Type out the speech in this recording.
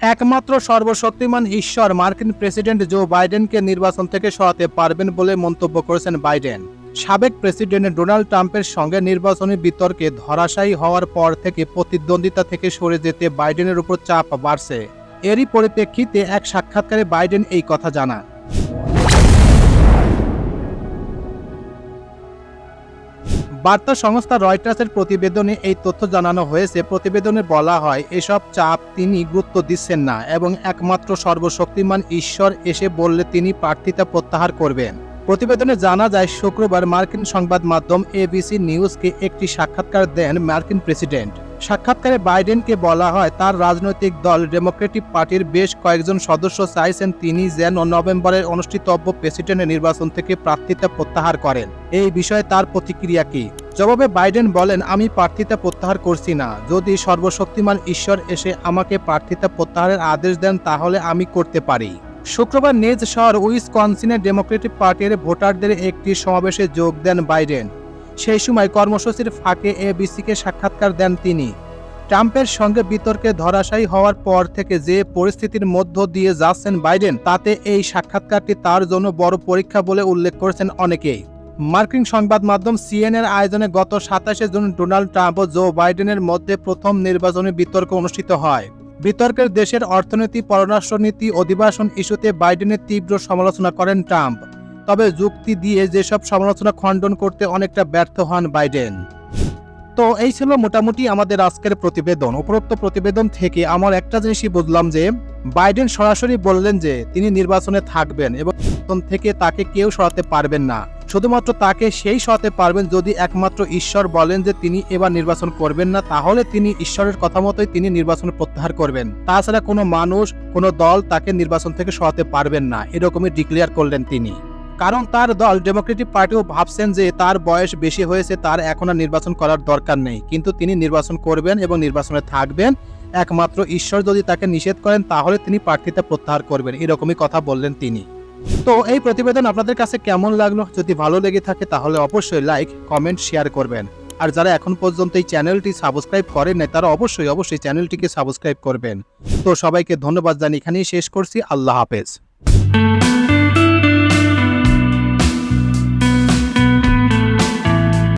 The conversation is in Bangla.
একমাত্র সর্বশক্তিমান ঈশ্বর মার্কিন প্রেসিডেন্ট জো বাইডেনকে নির্বাচন থেকে সরাতে পারবেন বলে মন্তব্য করেছেন বাইডেন। সাবেক প্রেসিডেন্ট ডোনাল্ড ট্রাম্পের সঙ্গে নির্বাচনী বিতর্কে ধরাশায়ী হওয়ার পর থেকে প্রতিদ্বন্দ্বিতা থেকে সরে যেতে বাইডেনের উপর চাপ বাড়ছে। এরই পরিপ্রেক্ষিতে এক সাক্ষাৎকারে বাইডেন এই কথা জানান। বার্তা সংস্থা রয়টার্সের প্রতিবেদনে এই তথ্য জানানো হয়েছে। প্রতিবেদনে বলা হয়, এসব চাপ তিনি গুরুত্ব দিচ্ছেন না এবং একমাত্র সর্বশক্তিমান ঈশ্বর এসে বললে তিনি প্রার্থিতা প্রত্যাহার করবেন। প্রতিবেদনে জানা যায়, শুক্রবার মার্কিন সংবাদ মাধ্যম এবিসি নিউজকে একটি সাক্ষাৎকার দেন মার্কিন প্রেসিডেন্ট। সাক্ষাৎকারে বাইডেনকে বলা হয়, তার রাজনৈতিক দল ডেমোক্রেটিক পার্টির বেশ কয়েকজন সদস্য চাইছেন তিনি যেন নভেম্বরের অনুষ্ঠিতব্য প্রেসিডেন্ট নির্বাচন থেকে প্রার্থিতা প্রত্যাহার করেন। এই বিষয়ে তার প্রতিক্রিয়া কি? জবাবে বাইডেন বলেন, আমি প্রার্থিতা প্রত্যাহার করছি না। যদি সর্বশক্তিমান ঈশ্বর এসে আমাকে প্রার্থিতা প্রত্যাহারের আদেশ দেন, তাহলে আমি করতে পারি। শুক্রবার নিজ শহর উইসকনসিনের ডেমোক্রেটিক পার্টির ভোটারদের একটি সমাবেশে যোগ দেন বাইডেন। সেই সময় কর্মসূচির ফাঁকে এবিসিকে সাক্ষাৎকার দেন তিনি। ট্রাম্পের সঙ্গে বিতর্কে ধরাশায়ী হওয়ার পর থেকে যে পরিস্থিতির মধ্য দিয়ে যাচ্ছেন বাইডেন, তাতে এই সাক্ষাৎকারটি তার জন্য বড় পরীক্ষা বলে উল্লেখ করেছেন অনেকেই। মার্কিন সংবাদ মাধ্যম সিএনএর আয়োজনে গত সাতাশে জুন ডোনাল্ড ট্রাম্প ও জো বাইডেনের মধ্যে প্রথম নির্বাচনী বিতর্ক অনুষ্ঠিত হয়। বিতর্কের দেশের অর্থনীতি, পররাষ্ট্রনীতি, অধিবাসন ইস্যুতে বাইডেনের তীব্র সমালোচনা করেন ট্রাম্প। তবে যুক্তি দিয়ে যেসব সমালোচনা খণ্ডন করতে অনেকটা ব্যর্থ হন বাইডেন। তো এই ছিল মোটামুটি আমাদের আজকের প্রতিবেদন। উপরোক্ত প্রতিবেদন থেকে আমার একটা জিনিসই বুঝলাম যে, বাইডেন সরাসরি বললেন যে তিনি নির্বাচনে থাকবেন এবং থেকে তাকে কেউ সরাতে পারবেন না। শুধুমাত্র তাকে সেই সরাতে পারবেন যদি একমাত্র ঈশ্বর বলেন যে তিনি এবার নির্বাচন করবেন না, তাহলে তিনি ঈশ্বরের কথা মতোই তিনি নির্বাচন প্রত্যাহার করবেন। তাছাড়া কোনো মানুষ, কোনো দল তাকে নির্বাচন থেকে সরাতে পারবেন না। এরকমই ডিক্লেয়ার করলেন তিনি। কারণ তার দল ডেমোক্রেটিক পার্টিও ভাবছেন যে তার বয়স বেশি হয়েছে, তার এখন আর নির্বাচন করার দরকার নেই। কিন্তু তিনি নির্বাচন করবেন এবং নির্বাচনে থাকবেন। একমাত্র ঈশ্বর যদি তাকে নিষেধ করেন, তাহলে তিনি প্রার্থিতা প্রত্যাহার করবেন। এরকমই কথা বললেন তিনি। তো এই প্রতিবেদন আপনাদের কাছে কেমন লাগল? যদি ভালো লেগে থাকে, তাহলে অবশ্যই লাইক কমেন্ট শেয়ার করবেন। আর যারা এখন পর্যন্ত এই চ্যানেলটি সাবস্ক্রাইব করেন নাই তারা অবশ্যই অবশ্যই চ্যানেলটিকে সাবস্ক্রাইব করবেন। তো সবাইকে ধন্যবাদ জানি এখানেই শেষ করছি। আল্লাহ হাফেজ।